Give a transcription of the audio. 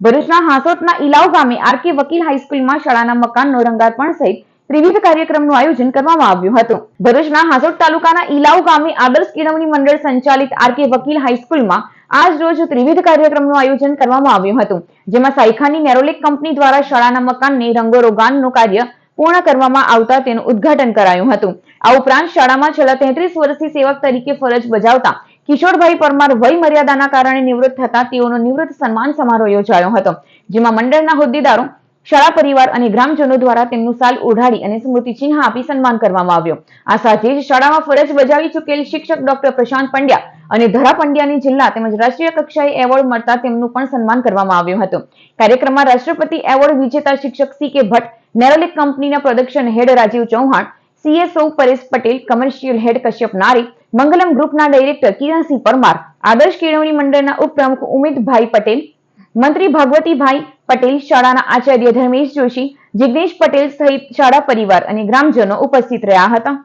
ભરૂચના હાંસોટના ઇલાવ ગામે આરકે વકીલ હાઈસ્કૂલમાં શાળાના મકાનનો રંગારપણ સહિત ત્રિવિધ કાર્યક્રમનું આયોજન કરવામાં આવ્યું હતું. ભરૂચના હાંસોટ તાલુકાના ઇલાવ ગામે આદર્શ કેળવણી મંડળ સંચાલિત આરકે વકીલ હાઈસ્કૂલમાં આજ રોજ ત્રિવિધ કાર્યક્રમનું આયોજન કરવામાં આવ્યું હતું. જેમાં સાયખાની નેરોલેક કંપની દ્વારા શાળાના મકાનને રંગોરોગાનનું કાર્ય પૂર્ણ કરવામાં આવતા તેનું ઉદ્ઘાટન કરાયું હતું. આ ઉપરાંત શાળામાં છેલ્લા તેત્રીસ વર્ષથી સેવક તરીકે ફરજ બજાવતા કિશોરભાઈ પરમાર વય મર્યાદાના કારણે નિવૃત્ત થતા તેઓનો નિવૃત્ત સન્માન સમારોહ યોજાયો હતો, જેમાં મંડળના હોદ્દેદારો, શાળા પરિવાર અને ગ્રામજનો દ્વારા તેમનું સાલ ઓઢાડી અને સ્મૃતિ ચિહ્ન આપી સન્માન કરવામાં આવ્યો. આ સાથે જ શાળામાં ફરજ બજાવી ચૂકેલ શિક્ષક ડોક્ટર પ્રશાંત પંડ્યા અને ધરા પંડ્યાની જિલ્લા તેમજ રાષ્ટ્રીય કક્ષાએ એવોર્ડ મળતા તેમનું પણ સન્માન કરવામાં આવ્યું હતું. કાર્યક્રમમાં રાષ્ટ્રપતિ એવોર્ડ વિજેતા શિક્ષક સી કે ભટ્ટ, નેરોલિક કંપનીના production head Rajiv Chauhan CSO Paresh Patel, commercial head Kashyap Nari Mangalam ગ્રુપના ડાયરેક્ટર કિરણસિંહ પરમાર, આદર્શ કેળવણી મંડળના ઉપપ્રમુખ ઉમેદભાઈ પટેલ, મંત્રી ભગવતીભાઈ પટેલ, શાળાના આચાર્ય ધર્મેશ જોશી, જિગ્નેશ પટેલ સહિત શાળા પરિવાર અને ગ્રામજનો ઉપસ્થિત રહ્યા હતા.